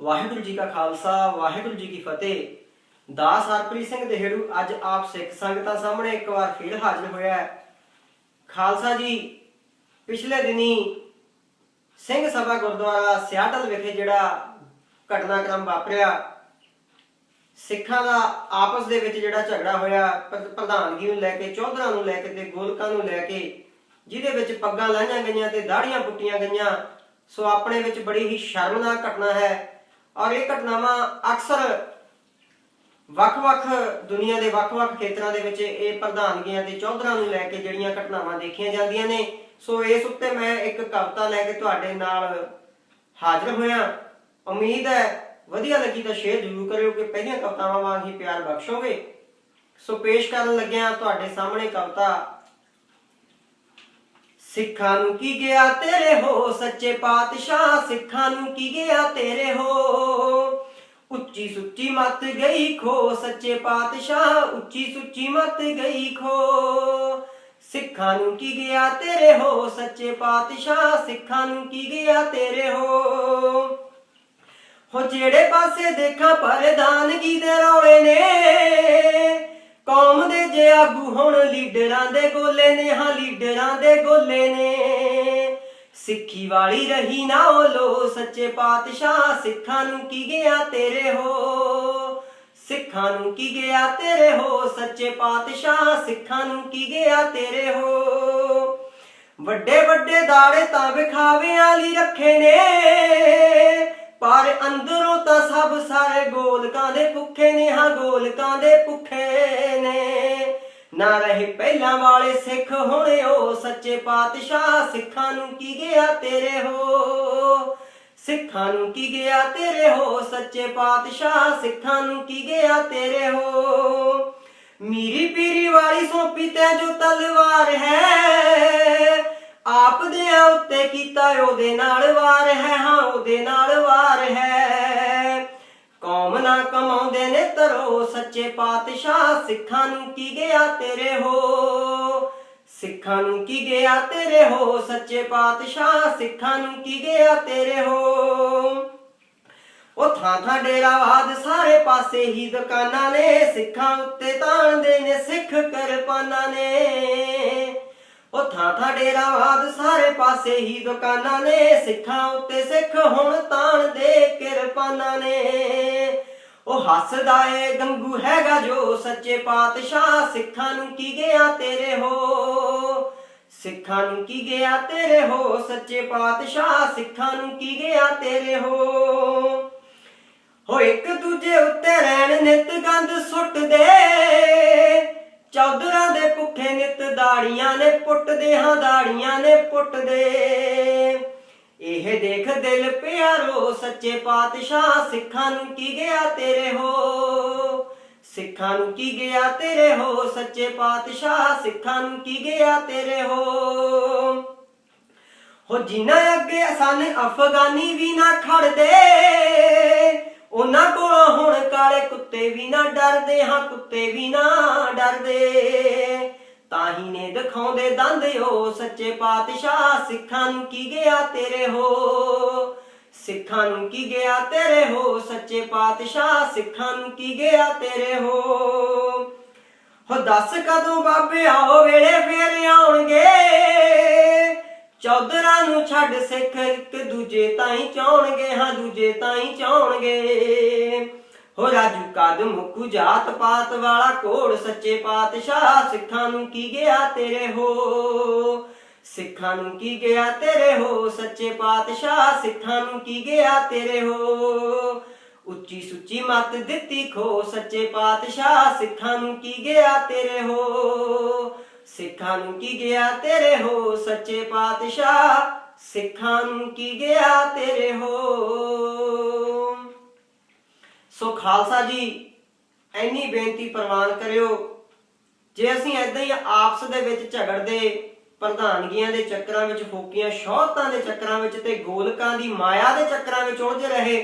ਵਾਹਿਗੁਰੂ ਜੀ ਕਾ ਖਾਲਸਾ, ਵਾਹਿਗੁਰੂ ਜੀ ਕੀ ਫਤਿਹ। ਦਾਸ ਹਰਪ੍ਰੀਤ ਸਿੰਘ ਦੇਹੜੂ ਅੱਜ ਆਪ ਸਿੱਖ ਸੰਗਤਾਂ ਸਾਹਮਣੇ ਇੱਕ ਵਾਰ ਫਿਰ ਹਾਜ਼ਰ ਹੋਇਆ ਹੈ। ਖਾਲਸਾ ਜੀ, ਪਿਛਲੇ ਦਿਨੀ ਸਿੰਘ ਸਭਾ ਗੁਰਦੁਆਰਾ ਸਿਆਟਲ ਵਿਖੇ ਜਿਹੜਾ ਘਟਨਾਕ੍ਰਮ ਵਾਪਰਿਆ, ਸਿੱਖਾਂ ਦਾ ਆਪਸ ਦੇ ਵਿੱਚ ਜਿਹੜਾ ਝਗੜਾ ਹੋਇਆ ਪ੍ਰਧਾਨਗੀ ਨੂੰ ਲੈ ਕੇ, ਚੌਧਰਾਂ ਨੂੰ ਲੈ ਕੇ ਤੇ ਗੋਲਕਾਂ ਨੂੰ ਲੈ ਕੇ, ਜਿਹਦੇ ਵਿੱਚ ਪੱਗਾਂ ਲਾਈਆਂ ਗਈਆਂ ਤੇ ਦਾੜੀਆਂ ਪੁੱਟੀਆਂ ਗਈਆਂ। ਸੋ ਆਪਣੇ ਵਿੱਚ ਬੜੀ ਹੀ ਸ਼ਰਮਨਾਕ ਘਟਨਾ ਹੈ। ਔਰ ਇਹ ਘਟਨਾਵਾਂ ਅਕਸਰ ਵੱਖ-ਵੱਖ ਦੁਨੀਆ ਦੇ ਵੱਖ-ਵੱਖ ਖੇਤਰਾਂ ਦੇ ਵਿੱਚ ਇਹ ਪ੍ਰਧਾਨਗੀਆਂ ਤੇ ਚੌਧਰਾਂ ਨੂੰ ਲੈ ਕੇ ਜਿਹੜੀਆਂ ਘਟਨਾਵਾਂ ਦੇਖੀਆਂ ਜਾਂਦੀਆਂ ਨੇ। ਸੋ ਇਸ ਉੱਤੇ ਮੈਂ ਇੱਕ ਕਵਿਤਾ ਲੈ ਕੇ ਤੁਹਾਡੇ ਨਾਲ ਹਾਜ਼ਰ ਹੋਇਆ। ਉਮੀਦ ਹੈ ਵਧੀਆ ਲੱਗੀ ਤਾਂ ਸ਼ੇਅਰ ਜ਼ਰੂਰ ਕਰਿਓ ਕਿ ਪਹਿਲੀਆਂ ਕਵਿਤਾਵਾਂ ਵਾਂਗ ਹੀ ਪਿਆਰ ਬਖਸ਼ੋਗੇ। ਸੋ ਪੇਸ਼ ਕਰਨ ਲੱਗਿਆ ਤੁਹਾਡੇ ਸਾਹਮਣੇ ਕਵਿਤਾ ਸਿੱਖਾਂ ਨੂੰ ਕੀ ਗਿਆ ਤੇਰੇ ਹੋ ਸੱਚੇ ਪਾਤਸ਼ਾਹ? ਸਿੱਖਾਂ ਨੂੰ ਕੀ ਗਿਆ ਤੇਰੇ ਹੋ? ਉੱਚੀ ਸੁੱਚੀ ਮੱਤ ਗਈ ਖੋ ਸੱਚੇ ਪਾਤਸ਼ਾਹ। ਉੱਚੀ ਸੁੱਚੀ ਮੱਤ ਗਈ ਖੋ। ਸਿੱਖਾਂ ਨੂੰ ਕੀ ਗਿਆ ਤੇਰੇ ਹੋ ਸੱਚੇ ਪਾਤਸ਼ਾਹ? ਸਿੱਖਾਂ ਨੂੰ ਕੀ ਗਿਆ ਤੇਰੇ ਹੋ? ਹੋ ਜਿਹੜੇ ਪਾਸੇ ਦੇਖਾਂ ਪ੍ਰਧਾਨਗੀ ਦੇ ਰੌਲੇ ਨੇ। ਆਗੂ ਹੁਣ ਲੀਡਰਾਂ ਦੇ ਗੋਲੇ ਨੇ, ਹਾਂ ਲੀਡਰਾਂ ਦੇ ਗੋਲੇ ਨੇ। ਸਿੱਖੀ ਵਾਲੀ ਰਹੀ ਨਾ ਉਹ ਲੋ ਸੱਚੇ ਪਾਤਸ਼ਾਹ, ਸਿੱਖਾਂ ਨੂੰ ਕੀ ਗਿਆ ਤੇਰੇ ਹੋ? ਸਿੱਖਾਂ ਨੂੰ ਕੀ ਗਿਆ ਤੇਰੇ ਹੋ? ਸੱਚੇ ਪਾਤਸ਼ਾਹ, ਸਿੱਖਾਂ ਨੂੰ ਕੀ ਗਿਆ ਤੇਰੇ ਹੋ? ਵੱਡੇ ਵੱਡੇ ਦਾੜੇ ਤਾਂ ਵਿਖਾਵੇ ਵਾਲੀ ਰੱਖੇ ਨੇ, ਪਰ ਅੰਦਰੋਂ ਤਾਂ ਸਭ ਸਾਰੇ ਗੋਲਕਾਂ ਦੇ ਭੁੱਖੇ ਨੇ, ਹਾਂ ਗੋਲਕਾਂ ਦੇ ਭੁੱਖੇ ਨੇ। ਨਾ ਰਹੇ ਪਹਿਲਾਂ ਵਾਲੇ ਸਿੱਖ, ਹੁਣ ਉਹ ਸੱਚੇ ਪਾਤਸ਼ਾਹ। ਸਿੱਖਾਂ ਨੂੰ ਕੀ ਗਿਆ ਤੇਰੇ ਹੋ? ਸਿੱਖਾਂ ਨੂੰ ਕੀ ਗਿਆ ਤੇਰੇ ਹੋ? ਸੱਚੇ ਪਾਤਸ਼ਾਹ, ਸਿੱਖਾਂ ਨੂੰ ਕੀ ਗਿਆ ਤੇਰੇ ਹੋ? ਮੀਰੀ ਪੀਰੀ ਵਾਲੀ ਸੋਪੀ ਤੇ ਜੋ ਤਲਵਾਰ ਹੈ। ਆਪ ਦੇ ਉੱਤੇ ਕੀਤਾ, ਉਹਦੇ ਨਾਲ ਵਾਰ ਹੈ। ਹਾਂ, ਉਹਦੇ ਨਾਲ ਸੱਚੇ ਪਾਤਸ਼ਾਹ, ਸਿੱਖਾਂ ਨੂੰ ਕੀ ਗਿਆ ਤੇਰੇ ਹੋ? ਸਿੱਖਾਂ ਨੂੰ ਕੀ ਗਿਆ ਤੇਰੇ ਹੋ? ਸੱਚੇ ਪਾਤਸ਼ਾਹ, ਸਿੱਖਾਂ ਨੂੰ ਕੀ ਗਿਆ ਤੇਰੇ ਹੋ? ਉਹ ਥਾਂ ਥਾਂ ਡੇਰਾਵਾਦ ਸਾਰੇ ਪਾਸੇ ਹੀ ਦੁਕਾਨਾਂ ਨੇ, ਸਿੱਖਾਂ ਉੱਤੇ ਤਾਣਦੇ ਨੇ, ਸਿੱਖ ਕਿਰਪਾਨਾਂ ਨੇ। ਉਹ ਥਾਂ ਥਾਂ ਡੇਰਾਵਾਦ ਸਾਰੇ ਪਾਸੇ ਹੀ ਦੁਕਾਨਾਂ ਨੇ, ਸਿੱਖਾਂ ਉੱਤੇ ਸਿੱਖ ਹੁਣ ਤਾਣਦੇ ਕਿਰਪਾਨਾਂ ਨੇ। ਉਹ ਹੱਸਦਾ ਏ ਗੰਗੂ ਹੈਗਾ ਜੋ ਸੱਚੇ ਪਾਤਸ਼ਾਹ, ਸਿੱਖਾਂ ਨੂੰ ਕੀ ਗਿਆ ਤੇਰੇ ਹੋ? ਸਿੱਖਾਂ ਨੂੰ ਕੀ ਗਿਆ ਤੇਰੇ ਹੋ? ਸੱਚੇ ਪਾਤਸ਼ਾਹ, ਸਿੱਖਾਂ ਨੂੰ ਕੀ ਗਿਆ ਤੇਰੇ ਹੋ? ਹੋ ਇੱਕ ਦੂਜੇ ਉੱਤੇ ਰਹਿਣ ਨਿਤ ਗੰਦ ਸੁੱਟਦੇ। ਚੌਧਰਾਂ ਦੇ ਭੁੱਖੇ ਨਿਤ ਦਾੜੀਆਂ ਨੇ ਪੁੱਟਦੇ, ਹਾਂ ਦਾੜੀਆਂ ਨੇ ਪੁੱਟਦੇ। ਇਹ ਦੇਖ ਦਿਲ ਪਿਆਰੋ, ਸੱਚੇ ਪਾਤਸ਼ਾਹ, ਸਿੱਖਾਂ ਨੂੰ ਕੀ ਗਿਆ ਤੇਰੇ ਹੋ? ਸਿੱਖਾਂ ਨੂੰ ਕੀ ਗਿਆ ਤੇਰੇ ਹੋ? ਸੱਚੇ ਪਾਤਸ਼ਾਹ, ਸਿੱਖਾਂ ਨੂੰ ਕੀ ਗਿਆ ਤੇਰੇ ਹੋ? ਹੋ ਜਿਨ੍ਹਾਂ ਅੱਗੇ ਸਨ ਅਫਗਾਨੀ ਵੀ ਨਾ ਖੜਦੇ, ਉਹਨਾਂ ਕੋਲੋਂ ਹੁਣ ਕਾਲੇ ਕੁੱਤੇ ਵੀ ਨਾ ਡਰਦੇ, ਹਾਂ ਕੁੱਤੇ ਵੀ ਨਾ ਡਰਦੇ। ਤਾਹੀ ਨੇ ਦਿਖਾਉਂਦੇ ਦੰਦ ਓ, ਸੱਚੇ ਪਾਤਸ਼ਾਹ, ਸਿੱਖਾਂ ਨੂੰ ਕੀ ਗਿਆ ਤੇਰੇ ਹੋ? ਸਿੱਖਾਂ ਨੂੰ ਕੀ ਗਿਆ ਤੇਰੇ ਹੋ? ਸੱਚੇ ਪਾਤਸ਼ਾਹ, ਸਿੱਖਾਂ ਨੂੰ ਕੀ ਗਿਆ ਤੇਰੇ ਹੋ? ਹੋ ਦੱਸ ਕਦੋਂ ਬਾਬੇ ਆਓ, ਵੇਲੇ ਫੇਰ ਆਉਣਗੇ? ਚੌਧਰਾਂ ਨੂੰ ਛੱਡ ਸਿੱਖ ਇੱਕ ਦੂਜੇ ਤਾਈਂ ਚਾਉਣਗੇ, ਹਾਂ, ਦੂਜੇ ਤਾਈਂ ਚਾਉਣਗੇ। ਹੋ ਰਾਜੂ ਕਦ ਮੁੱਕੂ ਜਾਤ ਪਾਤ ਵਾਲਾ ਕੋੜ ਸੱਚੇ ਪਾਤਸ਼ਾਹ, ਸਿੱਖਾਂ ਨੂੰ ਕੀ ਗਿਆ ਤੇਰੇ ਹੋ? ਸਿੱਖਾਂ ਨੂੰ ਕੀ ਗਿਆ ਤੇਰੇ ਹੋ? ਸੱਚੇ ਪਾਤਸ਼ਾਹ, ਸਿੱਖਾਂ ਨੂੰ ਕੀ ਗਿਆ ਤੇਰੇ ਹੋ? ਉੱਚੀ ਸੁੱਚੀ ਮੱਤ ਦਿੱਤੀ ਖੋ ਸੱਚੇ ਪਾਤਸ਼ਾਹ, ਸਿੱਖਾਂ ਨੂੰ ਕੀ ਗਿਆ ਤੇਰੇ ਹੋ? ਸਿੱਖਾਂ ਨੂੰ ਕੀ ਗਿਆ ਤੇਰੇ ਹੋ? ਸੱਚੇ ਪਾਤਸ਼ਾਹ, ਸਿੱਖਾਂ ਨੂੰ ਕੀ ਗਿਆ ਤੇਰੇ ਹੋ? ਸੋ ਖਾਲਸਾ ਜੀ ਐਨੀ ਬੇਨਤੀ ਪ੍ਰਵਾਨ ਕਰਿਓ, ਜੇ ਅਸੀਂ ਐਦਾਂ ਹੀ ਆਪਸ ਦੇ ਵਿੱਚ ਝਗੜਦੇ, ਪ੍ਰਧਾਨਗੀਆਂ ਦੇ ਚੱਕਰਾਂ ਵਿੱਚ, ਫੋਕੀਆਂ ਸ਼ੌਹਰਤਾਂ ਦੇ ਚੱਕਰਾਂ ਵਿੱਚ ਤੇ ਗੋਲਕਾਂ ਦੀ ਮਾਇਆ ਦੇ ਚੱਕਰਾਂ ਵਿੱਚ ਉਲਝ ਰਹੇ